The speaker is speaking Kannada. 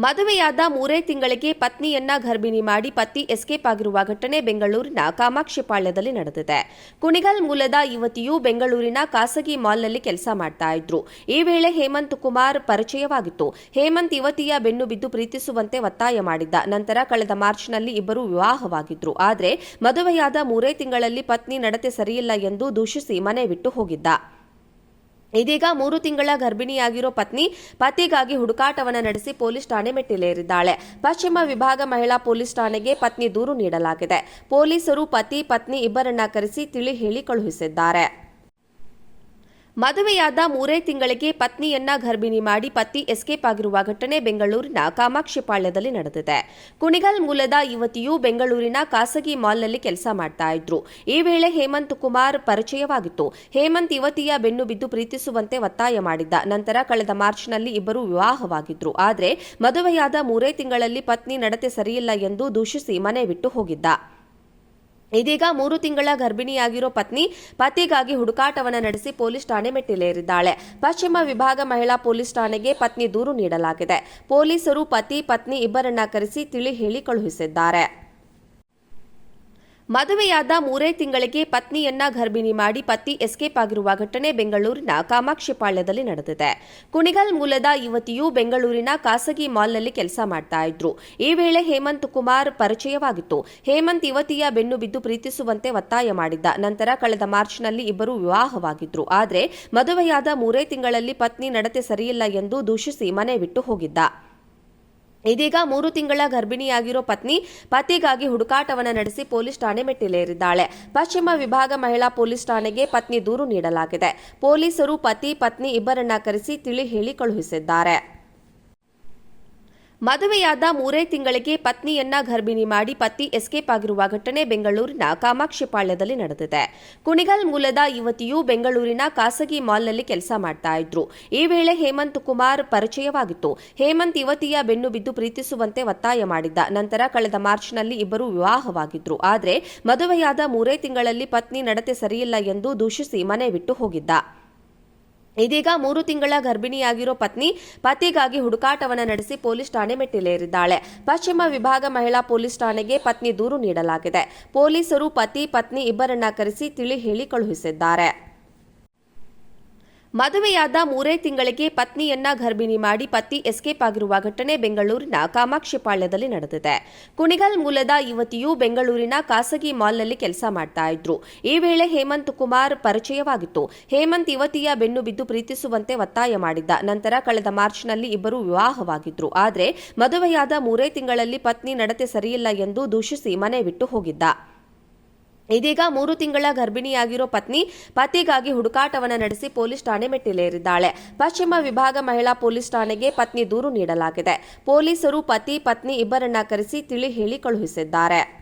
ಮದುವೆಯಾದ ಮೂರೇ ತಿಂಗಳಿಗೆ ಪತ್ನಿಯನ್ನ ಗರ್ಭಿಣಿ ಮಾಡಿ ಪತಿ ಎಸ್ಕೇಪ್ ಆಗಿರುವ ಘಟನೆ ಬೆಂಗಳೂರಿನ ಕಾಮಾಕ್ಷಿಪಾಳ್ಯದಲ್ಲಿ ನಡೆದಿದೆ. ಕುಣಿಗಲ್ ಮೂಲದ ಯುವತಿಯು ಬೆಂಗಳೂರಿನ ಖಾಸಗಿ ಮಾಲ್ನಲ್ಲಿ ಕೆಲಸ ಮಾಡ್ತಾ ಇದ್ರು. ಈ ವೇಳೆ ಹೇಮಂತ್ ಕುಮಾರ್ ಪರಿಚಯವಾಗಿತ್ತು. ಹೇಮಂತ್ ಯುವತಿಯ ಬೆನ್ನು ಬಿದ್ದು ಪ್ರೀತಿಸುವಂತೆ ಒತ್ತಾಯ ಮಾಡಿದ್ದ. ನಂತರ ಕಳೆದ ಮಾರ್ಚ್ನಲ್ಲಿ ಇಬ್ಬರು ವಿವಾಹವಾಗಿದ್ರು. ಆದರೆ ಮದುವೆಯಾದ ಮೂರೇ ತಿಂಗಳಲ್ಲಿ ಪತ್ನಿ ನಡತೆ ಸರಿಯಿಲ್ಲ ಎಂದು ದೂಷಿಸಿ ಮನೆ ಬಿಟ್ಟು ಹೋಗಿದ್ದ. ಇದೀಗ ಮೂರು ತಿಂಗಳ ಗರ್ಭಿಣಿಯಾಗಿರೋ ಪತ್ನಿ ಪತಿಗಾಗಿ ಹುಡುಕಾಟವನ್ನು ನಡೆಸಿ ಪೊಲೀಸ್ ಠಾಣೆ ಮೆಟ್ಟಿಲೇರಿದ್ದಾಳೆ. ಪಶ್ಚಿಮ ವಿಭಾಗ ಮಹಿಳಾ ಪೊಲೀಸ್ ಠಾಣೆಗೆ ಪತ್ನಿ ದೂರು ನೀಡಲಾಗಿದೆ. ಪೊಲೀಸರು ಪತಿ ಪತ್ನಿ ಇಬ್ಬರನ್ನ ಕರೆಸಿ ತಿಳಿ ಹೇಳಿ ಕಳುಹಿಸಿದ್ದಾರೆ. ಮದುವೆಯಾದ ಮೂರೇ ತಿಂಗಳಿಗೆ ಪತ್ನಿಯನ್ನ ಗರ್ಭಿಣಿ ಮಾಡಿ ಪತಿ ಎಸ್ಕೇಪ್ ಆಗಿರುವ ಘಟನೆ ಬೆಂಗಳೂರಿನ ಕಾಮಾಕ್ಷಿಪಾಳ್ಯದಲ್ಲಿ ನಡೆದಿದೆ. ಕುಣಿಗಲ್ ಮೂಲದ ಯುವತಿಯು ಬೆಂಗಳೂರಿನ ಖಾಸಗಿ ಮಾಲ್ನಲ್ಲಿ ಕೆಲಸ ಮಾಡ್ತಾ ಇದ್ರು. ಈ ವೇಳೆ ಹೇಮಂತ್ ಕುಮಾರ್ ಪರಿಚಯವಾಗಿತ್ತು. ಹೇಮಂತ್ ಯುವತಿಯ ಬೆನ್ನು ಬಿದ್ದು ಪ್ರೀತಿಸುವಂತೆ ಒತ್ತಾಯ ಮಾಡಿದ್ದ. ನಂತರ ಕಳೆದ ಮಾರ್ಚ್ನಲ್ಲಿ ಇಬ್ಬರು ವಿವಾಹವಾಗಿದ್ರು. ಆದರೆ ಮದುವೆಯಾದ ಮೂರೇ ತಿಂಗಳಲ್ಲಿ ಪತ್ನಿ ನಡತೆ ಸರಿಯಿಲ್ಲ ಎಂದು ದೂಷಿಸಿ ಮನೆ ಬಿಟ್ಟು ಹೋಗಿದ್ದ. ಇದೀಗ ಮೂರು ತಿಂಗಳ ಗರ್ಭಿಣಿಯಾಗಿರೋ ಪತ್ನಿ ಪತಿಗಾಗಿ ಹುಡುಕಾಟವನ್ನು ನಡೆಸಿ ಪೊಲೀಸ್ ಠಾಣೆ ಮೆಟ್ಟಿಲೇರಿದ್ದಾಳೆ. ಪಶ್ಚಿಮ ವಿಭಾಗ ಮಹಿಳಾ ಪೊಲೀಸ್ ಠಾಣೆಗೆ ಪತ್ನಿ ದೂರು ನೀಡಲಾಗಿದೆ. ಪೊಲೀಸರು ಪತಿ ಪತ್ನಿ ಇಬ್ಬರನ್ನ ಕರೆಸಿ ತಿಳಿ ಹೇಳಿ ಕಳುಹಿಸಿದ್ದಾರೆ. ಮದುವೆಯಾದ ಮೂರೇ ತಿಂಗಳಿಗೆ ಪತ್ನಿಯನ್ನ ಗರ್ಭಿಣಿ ಮಾಡಿ ಪತಿ ಎಸ್ಕೇಪ್ ಆಗಿರುವ ಘಟನೆ ಬೆಂಗಳೂರಿನ ಕಾಮಾಕ್ಷಿಪಾಳ್ಯದಲ್ಲಿ ನಡೆದಿದೆ. ಕುಣಿಗಲ್ ಮೂಲದ ಯುವತಿಯು ಬೆಂಗಳೂರಿನ ಖಾಸಗಿ ಮಾಲ್ನಲ್ಲಿ ಕೆಲಸ ಮಾಡ್ತಾ ಇದ್ರು. ಈ ವೇಳೆ ಹೇಮಂತ್ ಕುಮಾರ್ ಪರಿಚಯವಾಗಿತ್ತು. ಹೇಮಂತ್ ಯುವತಿಯ ಬೆನ್ನು ಬಿದ್ದು ಪ್ರೀತಿಸುವಂತೆ ಒತ್ತಾಯ ಮಾಡಿದ್ದ. ನಂತರ ಕಳೆದ ಮಾರ್ಚ್ನಲ್ಲಿ ಇಬ್ಬರು ವಿವಾಹವಾಗಿದ್ರು. ಆದರೆ ಮದುವೆಯಾದ ಮೂರೇ ತಿಂಗಳಲ್ಲಿ ಪತ್ನಿ ನಡತೆ ಸರಿಯಿಲ್ಲ ಎಂದು ದೂಷಿಸಿ ಮನೆ ಬಿಟ್ಟು ಹೋಗಿದ್ದ. ಇದೀಗ ಮೂರು ತಿಂಗಳ ಗರ್ಭಿಣಿಯಾಗಿರೋ ಪತ್ನಿ ಪತಿಗಾಗಿ ಹುಡುಕಾಟವನ್ನು ನಡೆಸಿ ಪೊಲೀಸ್ ಠಾಣೆ ಮೆಟ್ಟಿಲೇರಿದ್ದಾಳೆ. ಪಶ್ಚಿಮ ವಿಭಾಗ ಮಹಿಳಾ ಪೊಲೀಸ್ ಠಾಣೆಗೆ ಪತ್ನಿ ದೂರು ನೀಡಲಾಗಿದೆ. ಪೊಲೀಸರು ಪತಿ ಪತ್ನಿ ಇಬ್ಬರನ್ನ ಕರೆಸಿ ತಿಳಿ ಹೇಳಿ ಕಳುಹಿಸಿದ್ದಾರೆ. ಮದುವೆಯಾದ ಮೂರೇ ತಿಂಗಳಿಗೆ ಪತ್ನಿಯನ್ನ ಗರ್ಭಿಣಿ ಮಾಡಿ ಪತಿ ಎಸ್ಕೇಪ್ ಆಗಿರುವ ಘಟನೆ ಬೆಂಗಳೂರಿನ ಕಾಮಾಕ್ಷಿಪಾಳ್ಯದಲ್ಲಿ ನಡೆದಿದೆ. ಕುಣಿಗಲ್ ಮೂಲದ ಯುವತಿಯು ಬೆಂಗಳೂರಿನ ಖಾಸಗಿ ಮಾಲ್ನಲ್ಲಿ ಕೆಲಸ ಮಾಡ್ತಾ ಇದ್ರು. ಈ ವೇಳೆ ಹೇಮಂತ್ ಕುಮಾರ್ ಪರಿಚಯವಾಗಿತ್ತು. ಹೇಮಂತ್ ಯುವತಿಯ ಬೆನ್ನು ಬಿದ್ದು ಪ್ರೀತಿಸುವಂತೆ ಒತ್ತಾಯ ಮಾಡಿದ್ದ. ನಂತರ ಕಳೆದ ಮಾರ್ಚ್ನಲ್ಲಿ ಇಬ್ಬರು ವಿವಾಹವಾಗಿದ್ರು. ಆದರೆ ಮದುವೆಯಾದ ಮೂರೇ ತಿಂಗಳಲ್ಲಿ ಪತ್ನಿ ನಡತೆ ಸರಿಯಿಲ್ಲ ಎಂದು ದೂಷಿಸಿ ಮನೆ ಬಿಟ್ಟು ಹೋಗಿದ್ದ. ಇದೀಗ ಮೂರು ತಿಂಗಳ ಗರ್ಭಿಣಿಯಾಗಿರೋ ಪತ್ನಿ ಪತಿಗಾಗಿ ಹುಡುಕಾಟವನ್ನು ನಡೆಸಿ ಪೊಲೀಸ್ ಠಾಣೆ ಮೆಟ್ಟಿಲೇರಿದ್ದಾಳೆ. ಪಶ್ಚಿಮ ವಿಭಾಗ ಮಹಿಳಾ ಪೊಲೀಸ್ ಠಾಣೆಗೆ ಪತ್ನಿ ದೂರು ನೀಡಲಾಗಿದೆ. ಪೊಲೀಸರು ಪತಿ ಪತ್ನಿ ಇಬ್ಬರನ್ನ ಕರೆಸಿ ತಿಳಿ ಹೇಳಿ ಕಳುಹಿಸಿದ್ದಾರೆ. ಮದುವೆಯಾದ ಮೂರೇ ತಿಂಗಳಿಗೆ ಪತ್ನಿಯನ್ನ ಗರ್ಭಿಣಿ ಮಾಡಿ ಪತಿ ಎಸ್ಕೇಪ್ ಆಗಿರುವ ಘಟನೆ ಬೆಂಗಳೂರಿನ ಕಾಮಾಕ್ಷಿಪಾಳ್ಯದಲ್ಲಿ ನಡೆದಿದೆ. ಕುಣಿಗಲ್ ಮೂಲದ ಯುವತಿಯು ಬೆಂಗಳೂರಿನ ಖಾಸಗಿ ಮಾಲ್ನಲ್ಲಿ ಕೆಲಸ ಮಾಡ್ತಾ ಇದ್ರು. ಈ ವೇಳೆ ಹೇಮಂತ್ ಕುಮಾರ್ ಪರಿಚಯವಾಗಿತ್ತು. ಹೇಮಂತ್ ಯುವತಿಯ ಬೆನ್ನು ಬಿದ್ದು ಪ್ರೀತಿಸುವಂತೆ ಒತ್ತಾಯ ಮಾಡಿದ್ದ. ನಂತರ ಕಳೆದ ಮಾರ್ಚ್ನಲ್ಲಿ ಇಬ್ಬರು ವಿವಾಹವಾಗಿದ್ರು. ಆದರೆ ಮದುವೆಯಾದ ಮೂರೇ ತಿಂಗಳಲ್ಲಿ ಪತ್ನಿ ನಡತೆ ಸರಿಯಿಲ್ಲ ಎಂದು ದೂಷಿಸಿ ಮನೆ ಬಿಟ್ಟು ಹೋಗಿದ್ದ. ಇದೀಗ ಮೂರು ತಿಂಗಳ ಗರ್ಭಿಣಿಯಾಗಿರೋ ಪತ್ನಿ ಪತಿಗಾಗಿ ಹುಡುಕಾಟವನ್ನು ನಡೆಸಿ ಪೊಲೀಸ್ ಠಾಣೆ ಮೆಟ್ಟಿಲೇರಿದ್ದಾಳೆ. ಪಶ್ಚಿಮ ವಿಭಾಗ ಮಹಿಳಾ ಪೊಲೀಸ್ ಠಾಣೆಗೆ ಪತ್ನಿ ದೂರು ನೀಡಲಾಗಿದೆ. ಪೊಲೀಸರು ಪತಿ ಪತ್ನಿ ಇಬ್ಬರನ್ನ ಕರೆಸಿ ತಿಳಿ ಹೇಳಿ ಕಳುಹಿಸಿದ್ದಾರೆ.